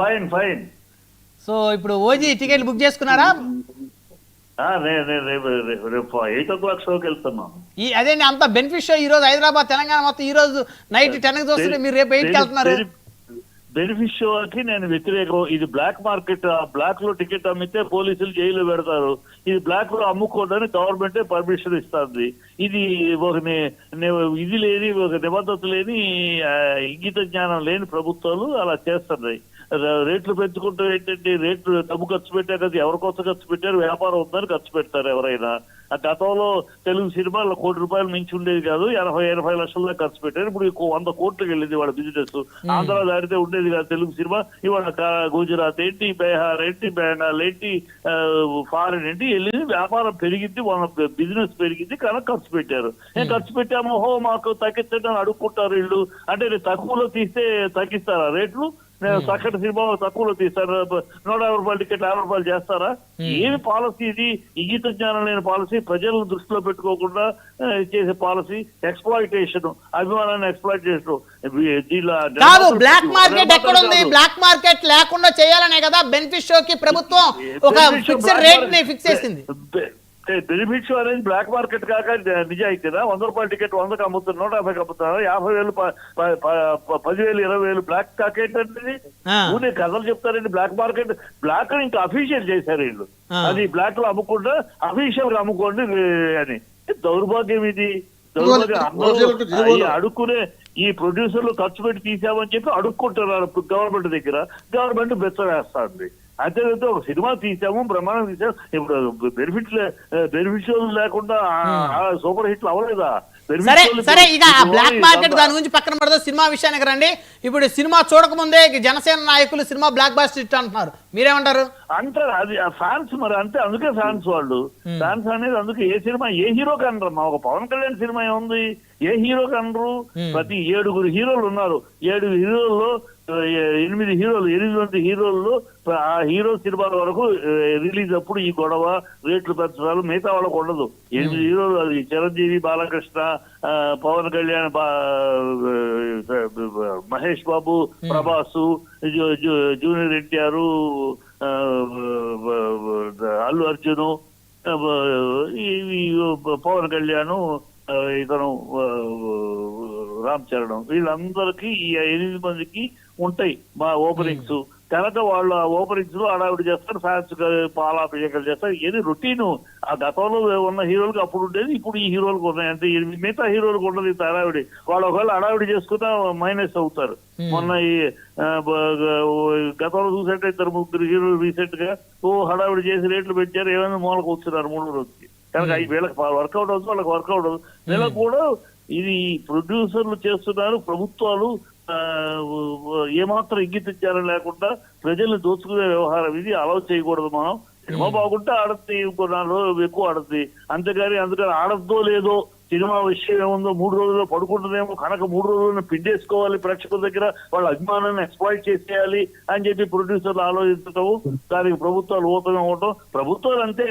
Fine fine. So ఇప్పుడు OG ticket book చేసుకున్నారా? నేను రేపు ఎయిట్ ఓ క్లాక్ షోకి వెళ్తున్నాను ఈ అదే అంత బెనిఫిట్ షో ఈ రోజు హైదరాబాద్ తెలంగాణ మొత్తం ఈ రోజు నైట్ టెన్కి చూస్తుంటే మీరు రేపు ఎయిట్ వెళ్తున్నారు. బెనిఫిట్ షోకి నేను వ్యతిరేకం. ఇది బ్లాక్ మార్కెట్ ఆ బ్లాక్లో టికెట్ అమ్మితే పోలీసులు జైలు పెడతారు. ఇది బ్లాక్లో అమ్ముకోవడానికి గవర్నమెంట్ పర్మిషన్ ఇస్తుంది. ఇది ఒక ఇది లేని ఒక నిబద్ధత లేని ఇంగిత జ్ఞానం లేని ప్రభుత్వాలు అలా చేస్తున్నాయి. రేట్లు పెంచుకుంటూ ఏంటంటే రేట్లు డబ్బు ఖర్చు పెట్టారు కదా ఎవరి కోసం ఖర్చు పెట్టారు? వ్యాపారం ఉందని ఖర్చు పెడతారు ఎవరైనా. ఆ గతంలో తెలుగు సినిమాలో కోటి రూపాయలు మించి ఉండేది కాదు ఎనభై ఎనభై లక్షల్లో ఖర్చు పెట్టారు. ఇప్పుడు వంద కోట్లకు వెళ్ళింది వాళ్ళ బిజినెస్. ఆంధ్ర దాడితే ఉండేది కాదు తెలుగు సినిమా. ఇవాళ గుజరాత్ ఏంటి బీహార్ ఏంటి బెంగాల్ ఏంటి ఫారెన్ ఏంటి వెళ్ళింది. వ్యాపారం పెరిగింది వాళ్ళ బిజినెస్ పెరిగింది కనుక ఖర్చు పెట్టారు. ఏం ఖర్చు పెట్టామో? హో మాకు తగ్గించండి అని అడుక్కుంటారు వీళ్ళు. అంటే నేను తక్కువలో తీస్తే తగ్గిస్తారా రేట్లు? నేను చక్కటి సినిమా తక్కువలో తీస్తారు నూట యాభై రూపాయలు టికెట్ యాభై రూపాయలు చేస్తారా? ఏమి పాలసీ ఇది? ఇంగిత జ్ఞానం లేని పాలసీ ప్రజలను దృష్టిలో పెట్టుకోకుండా చేసే పాలసీ ఎక్స్ప్లాయిటేషన్ అభిమానాన్ని ఎక్స్ప్లాయిటేషన్ దీనిలో కాదు బ్లాక్ మార్కెట్ ఎక్కడ ఉంది బ్లాక్ మార్కెట్ లేకుండా చేయాలనే కదా బెనిఫిట్ షో కి ప్రభుత్వం ఒక ఫిక్స్డ్ రేట్ని ఫిక్స్ చేసింది. బెనిఫిట్ షో అనేది బ్లాక్ మార్కెట్ కాక నిజాయితీనా వంద రూపాయల టికెట్ వందకు అమ్ముతున్నారు నూట యాభైకి అమ్ముతున్నారు యాభై వేలు పదివేలు ఇరవై వేలు బ్లాక్ కాక ఏంటంటే. ఊనే కథలు చెప్తారండి బ్లాక్ మార్కెట్ బ్లాక్ ఇంకా అఫీషియల్ చేశారు వీళ్ళు. అది బ్లాక్లో అమ్ముకుంటా అఫీషియల్గా అమ్ముకోండి అని. దౌర్భాగ్యం ఇది. దౌర్భాగ్యం. అడుక్కునే ఈ ప్రొడ్యూసర్లు ఖర్చు పెట్టి తీసామని చెప్పి అడుక్కుంటున్నారు గవర్నమెంట్ దగ్గర. గవర్నమెంట్ బెచ్చవేస్తుంది అంతేకాదు ఒక సినిమా తీసాము బ్రహ్మాండం తీసాము. ఇప్పుడు బెనిఫిట్ బెనిఫిట్ లేకుండా ఆ సూపర్ హిట్లు అవ్వలేదా? సరే సరే ఇక బ్లాక్ మార్కెట్. దాని గురించి పక్కన పడదు సినిమా విషయానికి రండి. ఇప్పుడు సినిమా చూడకముందే జనసేన నాయకులు సినిమా బ్లాక్ బాస్టర్ హిట్ అంటున్నారు. మీరేమంటారు? అంటారు అది ఫ్యాన్స్ మరి అంతే అందుకే ఫ్యాన్స్ వాళ్ళు. ఫ్యాన్స్ అనేది అందుకే ఏ సినిమా ఏ హీరోకి అనరు. మా ఒక పవన్ కళ్యాణ్ సినిమా ఏముంది? ఏ హీరోకి అనరు? ప్రతి ఏడుగురు హీరోలు ఉన్నారు. ఏడు హీరోల్లో ఎనిమిది హీరోలు ఎనిమిది మంది హీరోల్లో ఆ హీరో సినిమాల వరకు రిలీజ్ అప్పుడు ఈ గొడవ రేట్లు పెంచడాలు మిగతా వాళ్ళకు ఉండదు. ఎనిమిది హీరోలు అది చిరంజీవి బాలకృష్ణ పవన్ కళ్యాణ్ మహేష్ బాబు ప్రభాసు జూ- జూ- జూనియర్ ఎన్టీఆర్ అల్లు అర్జున్ పవన్ కళ్యాణ్ ఇతను ఆ, రామ్ చరణ్ వీళ్ళందరికీ ఈ ఎనిమిది మందికి ఉంటాయి మా ఓపెనింగ్స్ కనుక వాళ్ళు ఆ ఓపెనింగ్స్లో హడావిడి చేస్తారు ఫ్యాన్స్ పాలాభిషేకాలు చేస్తారు. ఇది రొటీన్ ఆ గతంలో ఉన్న హీరోలకు అప్పుడు ఉండేది ఇప్పుడు ఈ హీరోలకు ఉన్నాయి. అంటే మిగతా హీరోలకు ఉండదు ఇంత హడావిడి. వాళ్ళు ఒకవేళ హడావిడి చేసుకున్నా మైనస్ అవుతారు. మొన్న ఈ గతంలో చూసంటే ఇద్దరు ముగ్గురు హీరోలు రీసెంట్గా ఓ హడావిడి చేసి రేట్లు పెంచారు ఏమైనా మూలకు వచ్చినారు మూడు రోజుకి కనుక వీళ్ళకి వర్కౌట్ అవుతుంది వాళ్ళకి వర్కౌట్ అవుతుంది. వీళ్ళకి కూడా ఇది ప్రొడ్యూసర్లు చేస్తున్నారు ప్రభుత్వాలు ఏమాత్రం ఇంగితించారని లేకుండా ప్రజల్ని దోచుకునే వ్యవహారం ఇది అలౌ చేయకూడదు మనం. సినిమా బాగుంటే ఆడద్ది ఇంకో నాలుగు రోజులు ఎక్కువ ఆడద్ది. అంతేగాని అందుకని ఆడద్దో లేదో సినిమా విషయం ఏముందో మూడు రోజుల్లో పడుకుంటుందేమో కనుక మూడు రోజుల్లో పిండేసుకోవాలి ప్రేక్షకుల దగ్గర వాళ్ళ అభిమానాన్ని ఎక్స్ప్లాయిట్ చేసేయాలి అని చెప్పి ప్రొడ్యూసర్లు ఆలోచించటం దానికి ప్రభుత్వాలు ఓపెన్ అవ్వటం ప్రభుత్వాలు అంతే.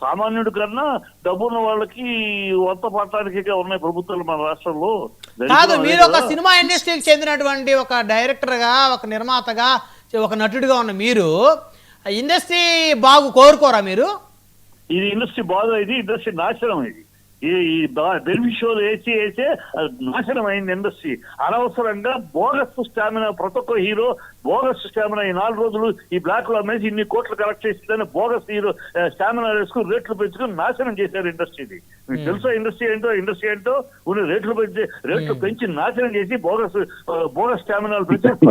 సామాన్యుడి కన్నా డబ్బున్న వాళ్ళకి వంత పట్టడానికి ఉన్నాయి ప్రభుత్వాలు మన రాష్ట్రంలో. కాదు మీరు ఒక. సినిమా ఇండస్ట్రీకి చెందినటువంటి ఒక డైరెక్టర్గా ఒక నిర్మాతగా ఒక నటుడిగా ఉన్న మీరు ఇండస్ట్రీ బాగు కోరుకోరా మీరు? ఇది ఇండస్ట్రీ బాధ ఇది ఇండస్ట్రీ నాశనం ఇది. ఈ ఈ బెనిఫిషియల్ వేసి వేసే నాశనం అయింది ఇండస్ట్రీ. అనవసరంగా బోగస్ స్టామినా ప్రతి ఒక్క హీరో బోగస్ స్టామినా ఈ నాలుగు రోజులు ఈ బ్లాక్లో అమ్మేసి ఇన్ని కోట్లు కలెక్ట్ చేసిందని బోగస్ హీరో స్టామినా వేసుకుని రేట్లు పెంచుకుని నాశనం చేశారు ఇండస్ట్రీది మీకు తెలుసా ఇండస్ట్రీ ఏంటో? ఇండస్ట్రీ ఏంటో? ఉన్న రేట్లు పెంచి రేట్లు పెంచి నాశనం చేసి బోగస్ బోగస్ స్టామినాలు పెంచి